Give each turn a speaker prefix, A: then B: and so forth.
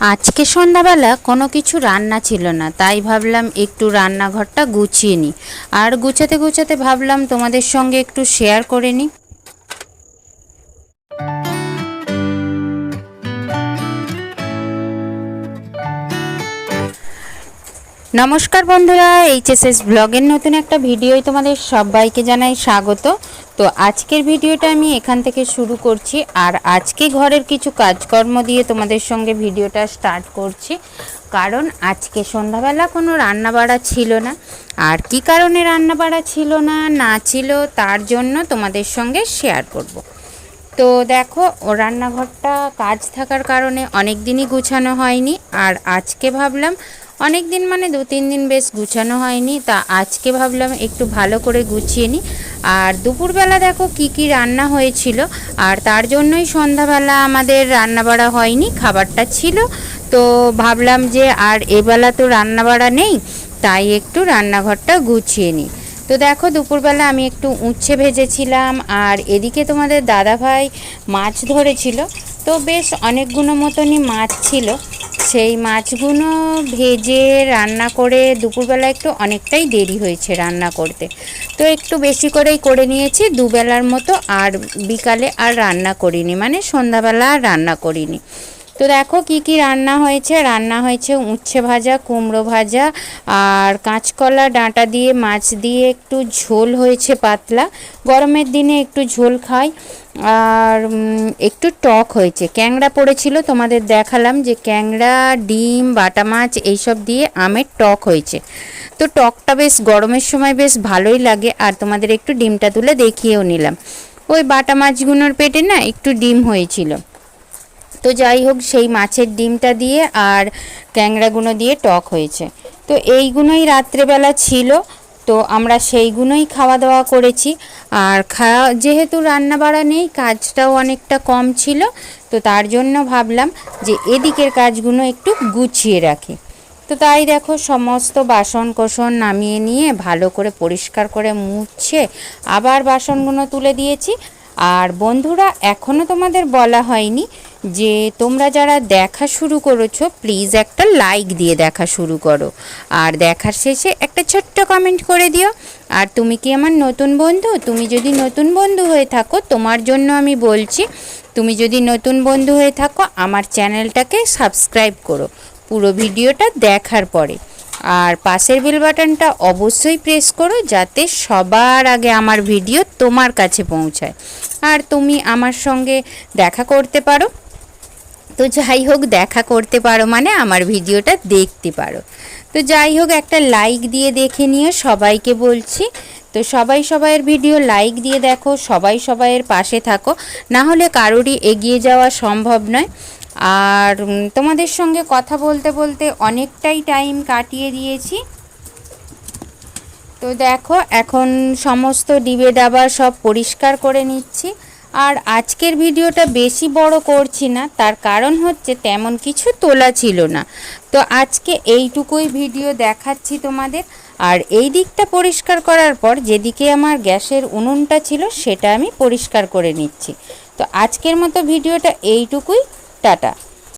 A: আজকে সন্ধ্যাবেলা কোনো কিছু রান্না ছিল না, তাই ভাবলাম একটু রান্নাঘরটা গুছিয়ে নিই। আর গুছাতে গুছাতে ভাবলাম তোমাদের সঙ্গে একটু শেয়ার করে নিই। নমস্কার বন্ধুরা, এইচএসএস ব্লগের নতুন একটা ভিডিওই তোমাদের সবাইকে জানাই স্বাগত। তো আজকের ভিডিওটা আমি এখান থেকে শুরু করছি, আর আজকে ঘরের কিছু কাজকর্ম দিয়ে তোমাদের সঙ্গে ভিডিওটা স্টার্ট করছি। কারণ আজকে সন্ধ্যাবেলা কোনো রান্নাবাড়া ছিল না। আর কি কারণে রান্নাবাড়া ছিল না না ছিল তার জন্য তোমাদের সঙ্গে শেয়ার করব। তো দেখো, ও রান্নাঘরটা কাজ থাকার কারণে অনেক দিনই গুছানো হয়নি, আর আজকে ভাবলাম অনেক দিন মানে দু, তিন দিন বেশ গুছানো হয়নি, তা আজকে ভাবলাম একটু ভালো করে গুছিয়ে নিই। আর দুপুরবেলা দেখো কি কি রান্না হয়েছিল, আর তার জন্যই সন্ধ্যাবেলা আমাদের রান্না বাড়া হয়নি, খাবারটা ছিল। তো ভাবলাম যে আর এবেলা তো রান্না বাড়া নেই, তাই একটু রান্নাঘরটা গুছিয়ে নিই। তো দেখো দুপুরবেলা আমি একটু উচ্ছে ভেজেছিলাম, আর এদিকে তোমাদের দাদাভাই মাছ ধরেছিল। তো বেশ অনেকগুলো মতনই মাছ ছিল। সেই মাছগুলো ভেজে রান্না করে দুপুরবেলা একটু অনেকটাই দেরি হয়েছে রান্না করতে। তো একটু বেশি করেই করে নিয়েছি, দুবেলার মতো আর বিকালে আর রান্না করিনি মানে সন্ধ্যাবেলা আর রান্না করিনি। তো দেখো কি কি রান্না হয়েছে। রান্না হয়েছে উচ্ছে ভাজা, কুমড়ো ভাজা আর কাঁচকলা, ডাঁটা দিয়ে, মাছ দিয়ে একটু ঝোল হয়েছে পাতলা। গরমের দিনে একটু ঝোল খাই। আর একটু টক হয়েছে। ক্যাংড়া পড়েছিল, তোমাদের দেখালাম যে ক্যাংড়া, ডিম, বাটা মাছ এইসব দিয়ে আমের টক হয়েছে। তো টকটা বেশ গরমের সময় বেশ ভালোই লাগে। আর তোমাদের একটু ডিমটা তুলে দেখিয়েও নিলাম। ওই বাটা মাছগুলোর পেটে না একটু ডিম হয়েছিল। তো যাই হোক, সেই মাছের ডিমটা দিয়ে আর ক্যাংড়াগুলো দিয়ে টক হয়েছে। তো এইগুলোই রাত্রেবেলা ছিল, তো আমরা সেইগুলোই খাওয়া দাওয়া করেছি। আর খাওয়া, যেহেতু রান্না বাড়া নেই, কাজটাও অনেকটা কম ছিল, তো তার জন্য ভাবলাম যে এদিকের কাজগুলো একটু গুছিয়ে রাখি। তো তাই দেখো, সমস্ত বাসন কোসন নামিয়ে নিয়ে ভালো করে পরিষ্কার করে মুছে আবার বাসনগুলো তুলে দিয়েছি। আর বন্ধুরা এখনও তোমাদের বলা হয়নি যে তোমরা যারা দেখা শুরু করেছ প্লিজ একটা লাইক দিয়ে দেখা শুরু করো। আর দেখার শেষে একটা ছোট্ট কমেন্ট করে দিও। আর তুমি কি আমার নতুন বন্ধু? তুমি যদি নতুন বন্ধু হয়ে থাকো, তোমার জন্য আমি বলছি, তুমি যদি নতুন বন্ধু হয়ে থাকো, আমার চ্যানেলটাকে সাবস্ক্রাইব করো। পুরো ভিডিওটা দেখার পরে। আর পাশের বেল বাটনটা অবশ্যই প্রেস করো, যাতে সবার আগে আমার ভিডিও তোমার কাছে পৌঁছায়। আর তুমি আমার সঙ্গে দেখা করতে পারো। তো যাই হোক, দেখা করতে পারো মানে আমার ভিডিওটা দেখতে পারো। তো যাই হোক, একটা লাইক দিয়ে দেখে নিয়ে সবাইকে বলছি। তো সবাই সবাইয়ের ভিডিও লাইক দিয়ে দেখো, সবাই সবাইয়ের পাশে থাকো। না হলে কারোরই এগিয়ে যাওয়া সম্ভব নয়। আর তোমাদের সঙ্গে কথা বলতে বলতে অনেকটাই টাইম কাটিয়ে দিয়েছি। তো দেখো, এখন সমস্ত ডিবে ডাবা সব পরিষ্কার করে নিচ্ছি। আর আজকের ভিডিওটা বেশি বড় করছি না, তার কারণ হচ্ছে তেমন কিছু তোলা ছিল না। তো আজকে এইটুকুই ভিডিও দেখাচ্ছি তোমাদের। আর এই দিকটা পরিষ্কার করার পর যেদিকে আমার গ্যাসের উনুনটা ছিল, সেটা আমি পরিষ্কার করে নিচ্ছি। তো আজকের মতো ভিডিওটা এইটুকুই। টাটা।